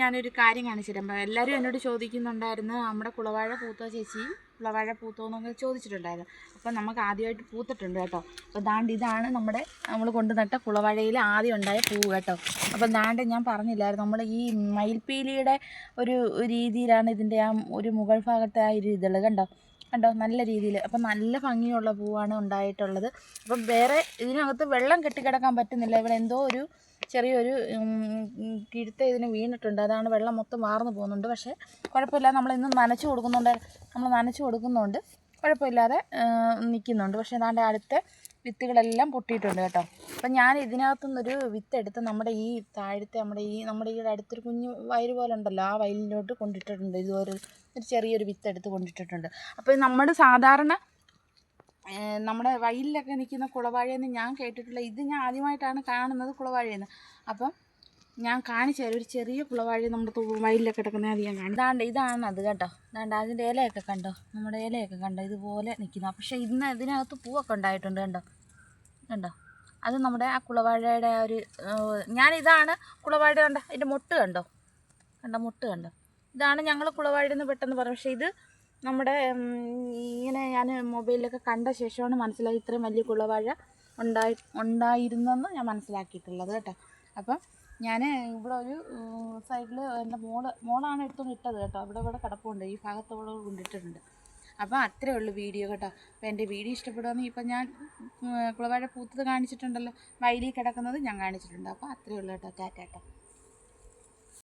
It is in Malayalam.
ഞാനൊരു കാര്യം കാണിച്ചു തരാം. എല്ലാവരും എന്നോട് ചോദിക്കുന്നുണ്ടായിരുന്നു നമ്മുടെ കുളവാഴ പൂത്തോ ചേച്ചി? കുളവാഴ പൂത്തോ എന്നൊക്കെ ചോദിച്ചിട്ടുണ്ടായിരുന്നു. അപ്പം നമുക്ക് ആദ്യമായിട്ട് പൂത്തിട്ടുണ്ട് കേട്ടോ. അപ്പോൾ ദാണ്ട് ഇതാണ് നമ്മുടെ നമ്മൾ കൊണ്ടു നട്ട കുളവാഴയിൽ ആദ്യം ഉണ്ടായ പൂവ് കേട്ടോ. അപ്പം ദാണ്ട് ഞാൻ പറഞ്ഞില്ലായിരുന്നു നമ്മൾ ഈ മയിൽപ്പീലിയുടെ ഒരു രീതിയിലാണ് ഇതിന്റെ ആ ഒരു മുകൾ ഭാഗത്തെ ആ ഒരു ഇതുള്ളത് കണ്ടോ? കണ്ടോ? നല്ല രീതിയിൽ അപ്പം നല്ല ഭംഗിയുള്ള പൂവാണ് ഉണ്ടായിട്ടുള്ളത്. അപ്പം വേറെ ഇതിനകത്ത് വെള്ളം കെട്ടിക്കിടക്കാൻ പറ്റുന്നില്ല. ഇവിടെ എന്തോ ഒരു ചെറിയൊരു കിഴുത്ത ഇതിന് വീണിട്ടുണ്ട്. അതാണ് വെള്ളം മൊത്തം വാർന്നു പോകുന്നുണ്ട്. പക്ഷേ കുഴപ്പമില്ല നമ്മൾ ഇന്ന് നനച്ചു കൊടുക്കുന്നുണ്ട്. നമ്മൾ നനച്ചു കൊടുക്കുന്നുണ്ട്. കുഴപ്പമില്ലാതെ നിൽക്കുന്നുണ്ട്. പക്ഷേ അതാണ്ട് അടുത്ത വിത്തുകളെല്ലാം പൊട്ടിയിട്ടുണ്ട് കേട്ടോ. അപ്പം ഞാൻ ഇതിനകത്തുനിന്നൊരു വിത്ത് എടുത്ത് നമ്മുടെ ഈ താഴത്തെ നമ്മുടെ ഈ നമ്മുടെ ഈ അടുത്തൊരു കുഞ്ഞു വയൽ പോലെ ഉണ്ടല്ലോ ആ വയലിലോട്ട് കൊണ്ടിട്ടിട്ടുണ്ട്. ഇതുപോലെ ഒരു ചെറിയൊരു വിത്ത് എടുത്ത് കൊണ്ടിട്ടിട്ടുണ്ട്. അപ്പോൾ നമ്മുടെ സാധാരണ നമ്മുടെ വയലിലൊക്കെ നിൽക്കുന്ന കുളവാഴയെന്ന് ഞാൻ കേട്ടിട്ടുള്ള ഇത് ഞാൻ ആദ്യമായിട്ടാണ് കാണുന്നത് കുളവാഴയെന്ന് അപ്പം ഞാൻ കാണിച്ചു തരാം. ഒരു ചെറിയ കുളവാഴ നമ്മുടെ വയലിലൊക്കെ കിടക്കുന്ന അത് ഞാൻ കാണും ഇതാണ്ട് ഇതാണ് അത് കേട്ടോ ഇതാണ്ട് അതിന്റെ ഇലയൊക്കെ കണ്ടോ? നമ്മുടെ ഇലയൊക്കെ കണ്ടോ? ഇതുപോലെ നിൽക്കുന്നത് പക്ഷേ ഇന്ന് ഇതിനകത്ത് പൂവൊക്കെ ഉണ്ടായിട്ടുണ്ട് കണ്ടോ? കണ്ടോ? അത് നമ്മുടെ ആ കുളവാഴയുടെ ആ ഒരു ഞാനിതാണ് കുളവാഴ കണ്ട? അതിന്റെ മുട്ട് കണ്ടോ? കണ്ട മുട്ട് കണ്ടോ? ഇതാണ് ഞങ്ങൾ കുളവാഴെന്ന് പെട്ടെന്ന് പറയും പക്ഷേ ഇത് നമ്മുടെ ഇങ്ങനെ ഞാൻ മൊബൈലിലൊക്കെ കണ്ട ശേഷമാണ് മനസ്സിലായി ഇത്രയും വലിയ കുളവാഴ ഉണ്ടായി ഉണ്ടായിരുന്നെന്ന് ഞാൻ മനസ്സിലാക്കിയിട്ടുള്ളത് കേട്ടോ. അപ്പം ഞാൻ ഇവിടെ ഒരു സൈഡിൽ എന്റെ മോൾ മോളാണ് എടുത്തുകൊണ്ട് ഇട്ടത് കേട്ടോ. അവിടെ ഇവിടെ കിടപ്പുണ്ട്. ഈ ഭാഗത്തോടെ കൊണ്ടിട്ടിട്ടുണ്ട്. അപ്പോൾ അത്രേ ഉള്ളൂ വീഡിയോ കേട്ടോ. അപ്പോൾ എന്റെ വീഡിയോ ഇഷ്ടപ്പെടുമെന്ന് ഇപ്പം ഞാൻ കുളവാഴ പൂത്തത് കാണിച്ചിട്ടുണ്ടല്ലോ. വയലിൽ കിടക്കുന്നത് ഞാൻ കാണിച്ചിട്ടുണ്ട്. അപ്പോൾ അത്രേ ഉള്ളൂ കേട്ടോ. ടാറ്റാ കേട്ടോ